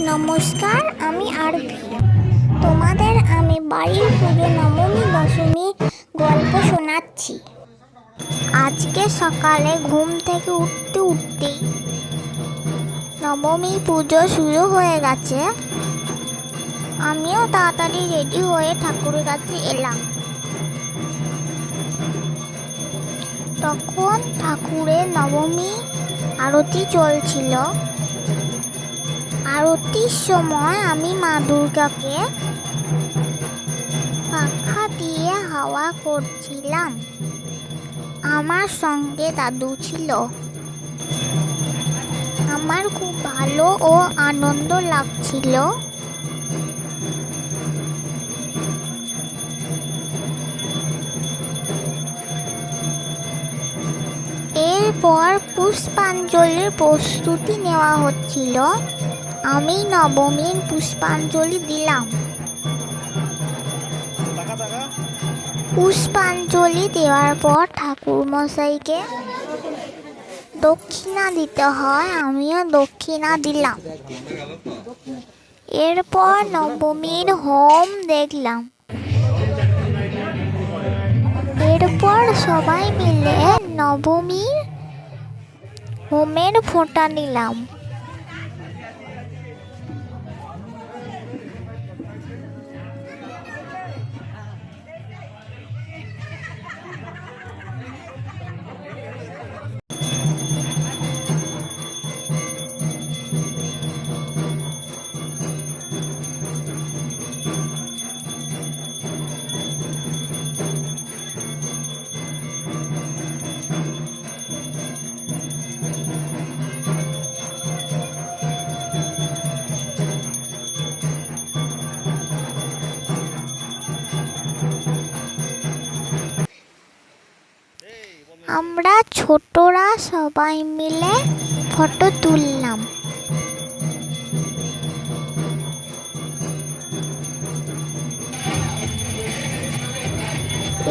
নমস্কার, আমি আরভি। তোমাদের আমি বাড়ির পুজো নবমী, দশমী গল্প শোনাচ্ছি। আজকে সকালে ঘুম থেকে উঠতে উঠতেই নবমী পুজো শুরু হয়ে গেছে। আমিও তাড়াতাড়ি রেডি হয়ে ঠাকুরের কাছে এলাম। তখন ঠাকুরের নবমী আরতি চলছিল। আরতির সময় আমি মা দুর্গাকে পাখা দিয়ে হাওয়া করছিলাম। আমার সঙ্গে দাদু ছিল। আমার খুব ভালো ও আনন্দ লাগছিল। এরপর পুষ্পাঞ্জলির প্রস্তুতি নেওয়া হচ্ছিল। আমি নবমীর পুষ্পাঞ্জলি দিলাম। পুষ্পাঞ্জলি দেওয়ার পর ঠাকুর মশাইকে দক্ষিণা দিতে হয়, আমিও দক্ষিণা দিলাম। এরপর নবমীর হোম দেখলাম। এরপর সবাই মিলে নবমীর হোমের ফোঁটা নিলাম। ছোটরা সবাই মিলে ফটো তুললাম।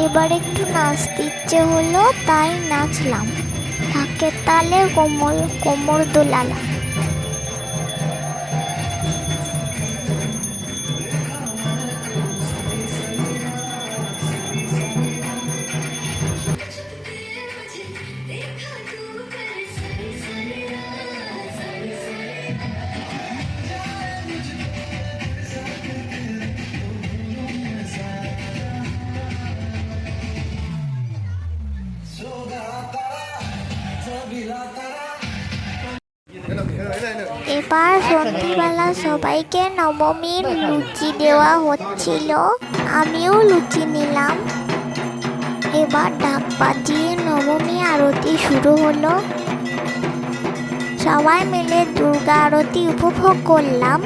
এবার একটু নাচতে ইচ্ছে হলো, তাই নাচলাম। ঢাকের তালে কোমর কোমর দোলালাম। এবার সন্ধ্যেবেলা সবাইকে নবমীর লুচি দেওয়া হচ্ছিল। আমিও লুচি নিলাম। এবার ডাক বাজিয়ে নবমী আরতি শুরু হলো। সবাই মিলে দুর্গা আরতি উপভোগ করলাম।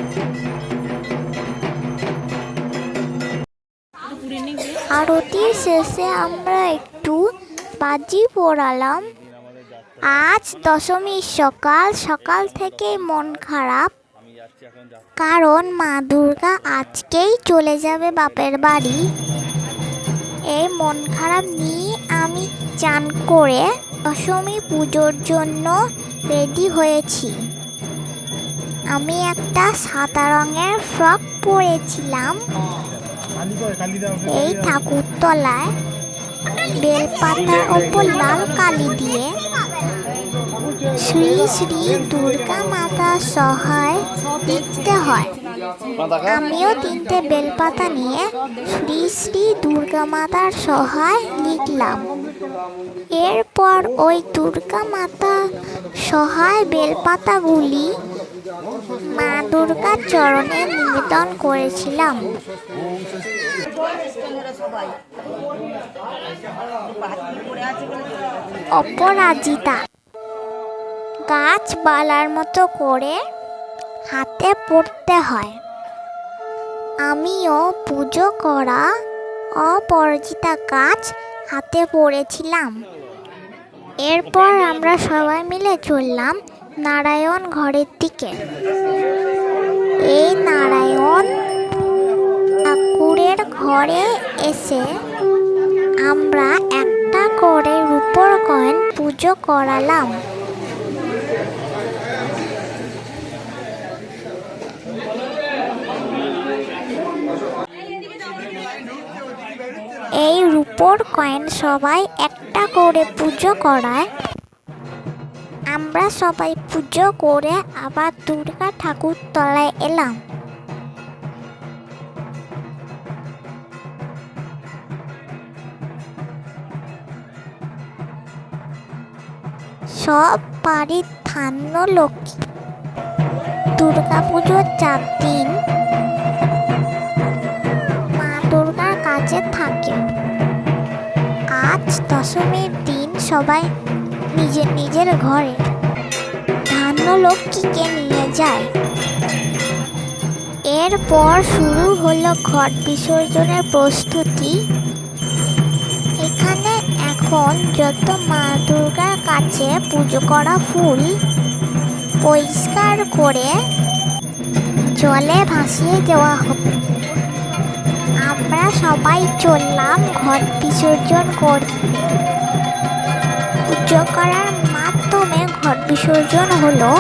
আরতির শেষে আমরা একটু বাজি পোড়ালাম। আজ দশমীর সকাল সকাল থেকেই মন খারাপ। কারণ মা দুর্গা আজকেই চলে যাবে বাপের বাড়ি। এই মন খারাপ নিয়ে আমি চান করে দশমী পুজোর জন্য রেডি হয়েছি। আমি একটা সাদা রঙের ফ্রক পরেছিলাম। এই ঠাকুরতলায় বেলপাতার ওপর লাল কালি দিয়ে শ্রী শ্রী দুর্গা মাতা সহায় লিখতে হয়। আমিও তিনটে বেলপাতা নিয়ে শ্রী শ্রী দুর্গা মাতার সহায় লিখলাম। এরপর ওই দুর্গা মাতা সহায় বেলপাতাগুলি মা দুর্গার চরণে নিবেদন করেছিলাম। অপরাজিতা গাছপালার মতো করে হাতে পড়তে হয়। আমিও পুজো করা অপরাজিতা গাছ হাতে পড়েছিলাম। এরপর আমরা সবাই মিলে চললাম নারায়ণ ঘরের দিকে। এই নারায়ণ ঠাকুরের ঘরে এসে আমরা একটা করে রূপোর কয়েন পুজো করালাম। রূপোর কয়েন সবাই একটা করে পুজো করায়। আমরা সবাই পুজো করে আবার দুর্গা ঠাকুর তলায় এলাম। সব বাড়ির ধান্য লক্ষ্মী দুর্গাপুজোর চার দিন মা দুর্গার কাছে থাকে। আজ দশমীর দিন সবাই নিজের নিজের ঘরে ধান্য লক্ষ্মীকে নিয়ে যায়। এরপর শুরু হলো ঘট বিসর্জনের প্রস্তুতি। এখানে এখন যত মা দুর্গার কাছে পুজো করা ফুল পরিষ্কার করে জলে ভাসিয়ে দেওয়া হবে। আমরা সবাই চললাম ঘট বিসর্জন করতে। পুজো করার মাধ্যমে ঘট বিসর্জন হলো।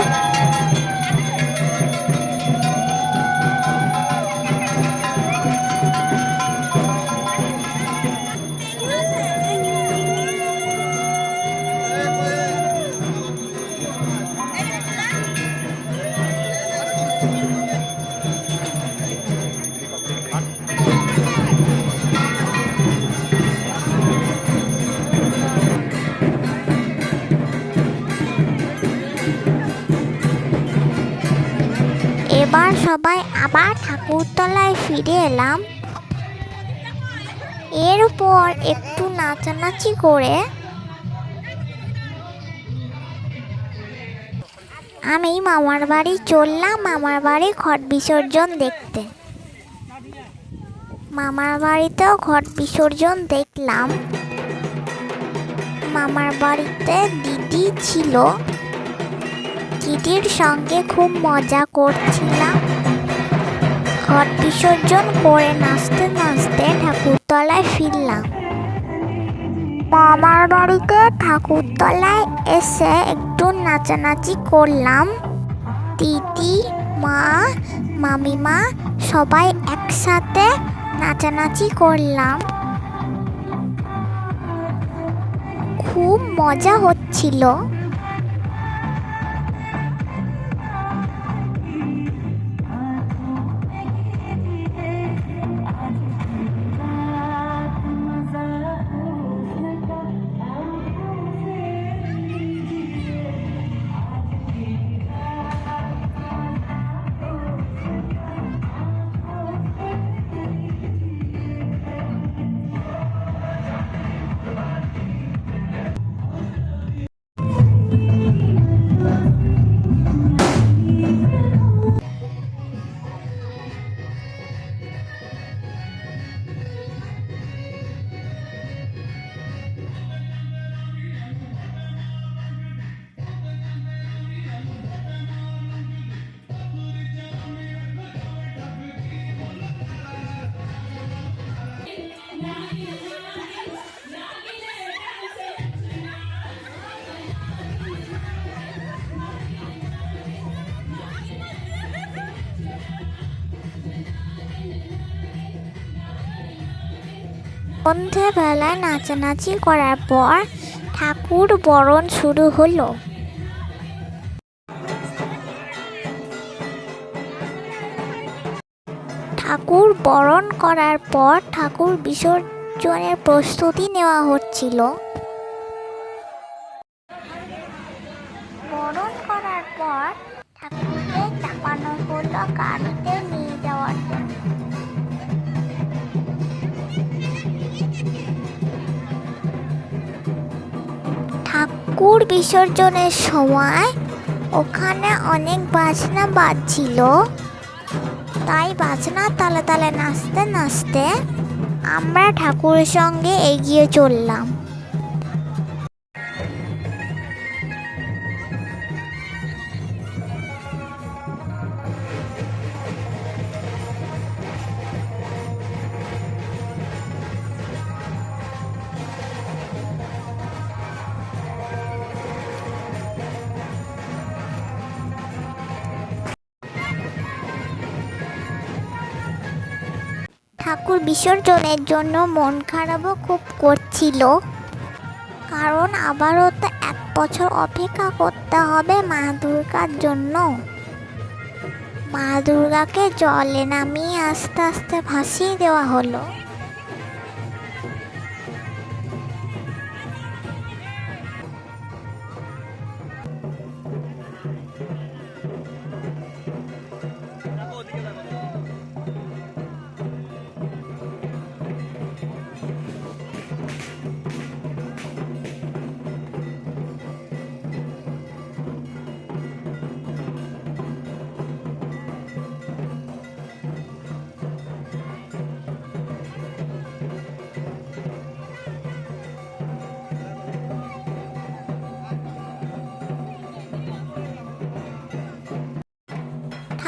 এবার সবাই আবার ঠাকুরতলায় ফিরে এলাম। এরপর একটু নাচানাচি করে আমি মামার বাড়ি চললাম, মামার বাড়ি ঘট বিসর্জন দেখতে। মামার বাড়িতেও ঘট বিসর্জন দেখলাম। মামার বাড়িতে দিদি ছিল। দিদির সঙ্গে খুব মজা করছিলাম। ঘট বিসর্জন করে নাচতে নাচতে ঠাকুরতলায় ফিরলাম। মামার বাড়িতে ঠাকুরতলায় এসে একটু নাচানাচি করলাম। দিদি মা, মামিমা সবাই একসাথে নাচানাচি করলাম। খুব মজা হচ্ছিল। সন্ধেবেলায় নাচানাচি করার পর ঠাকুর বরণ শুরু হলো। ঠাকুর বরণ করার পর ঠাকুর বিসর্জনের প্রস্তুতি নেওয়া হচ্ছিল। বরণ করার পর ঠাকুরকে চাপানো হলো গাড়িতে বিসর্জনের সময় ওখানে অনেক বাজনা বাজছিল। তাই বাজনা তালে তালে নাচতে নাচতে আমরা ঠাকুরের সঙ্গে এগিয়ে চললাম। ঠাকুর বিসর্জনের জন্য মন খারাপও খুব করছিল। কারণ আবারও তো এক বছর অপেক্ষা করতে হবে মা দুর্গার জন্য। মা দুর্গাকে জলে নামিয়ে আস্তে আস্তে ভাসিয়ে দেওয়া হলো।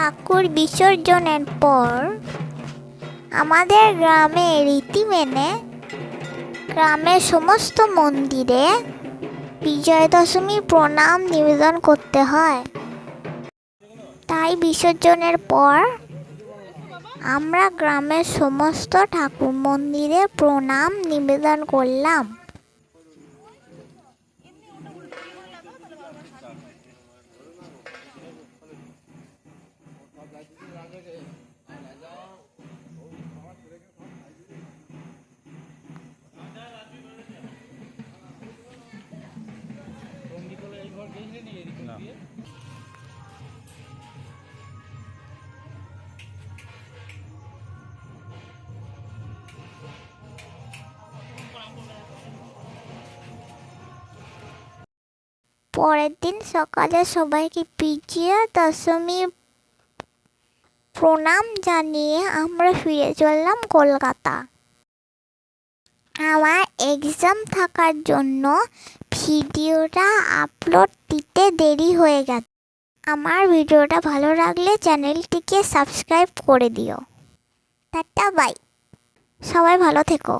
ঠাকুর বিসর্জনের পর আমাদের গ্রামে রীতি মেনে গ্রামের সমস্ত মন্দিরে বিজয় দশমী প্রণাম নিবেদন করতে হয়। তাই বিসর্জনের পর আমরা গ্রামের সমস্ত ঠাকুর মন্দিরে প্রণাম নিবেদন করলাম। পরের দিন সকালে সবাইকে বিজয়া দশমীর প্রণাম জানিয়ে আমরা ফিরে চললাম কলকাতা। আমার এক্সাম থাকার জন্য ভিডিওটা আপলোড দিতে দেরি হয়ে গেছে। আমার ভিডিওটা ভালো লাগলে চ্যানেলটিকে সাবস্ক্রাইব করে দিও। Ta-ta, bye. সবাই ভালো থেকো।